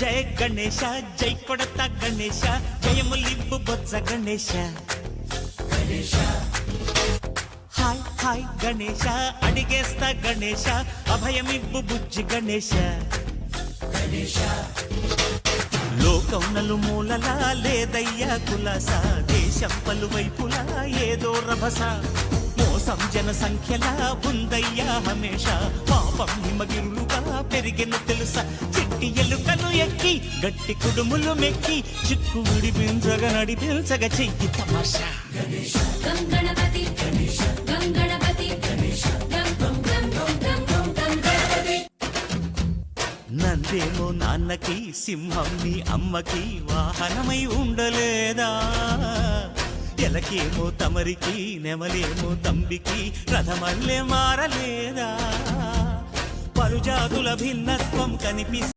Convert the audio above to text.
జయ గణేశ జై కొడత గణేశ జయములివ్వు బొత్స గణేశ. హాయ్ హాయ్ గణేశ అడిగేస్తా గణేశ అభయమివ్వు బుజ్జి గణేశ. లోకం నలుమూలలా లేదయ్యా కులాస దేశం పలువైపులా ఏదో రభస. మోసం జన సంఖ్యలా ఉందయ్యా హమేష పాపం హిమగిరులుగా పెరిగిన తెలుసా చిట్టి ఎలుక ఎక్కి గట్టి కుడుములు మెక్కి చిక్కు విడిపించగా నడిపించగ చెయ్యి తమాషా. గణపతి నందేమో నాన్నకి సింహం నీ అమ్మకి వాహనమై ఉండలేదా? ఎలకేమో తమరికి నెమలేమో తంబికి రథమల్లే మారలేదా? పలుజాతుల భిన్నత్వం కనిపిస్తే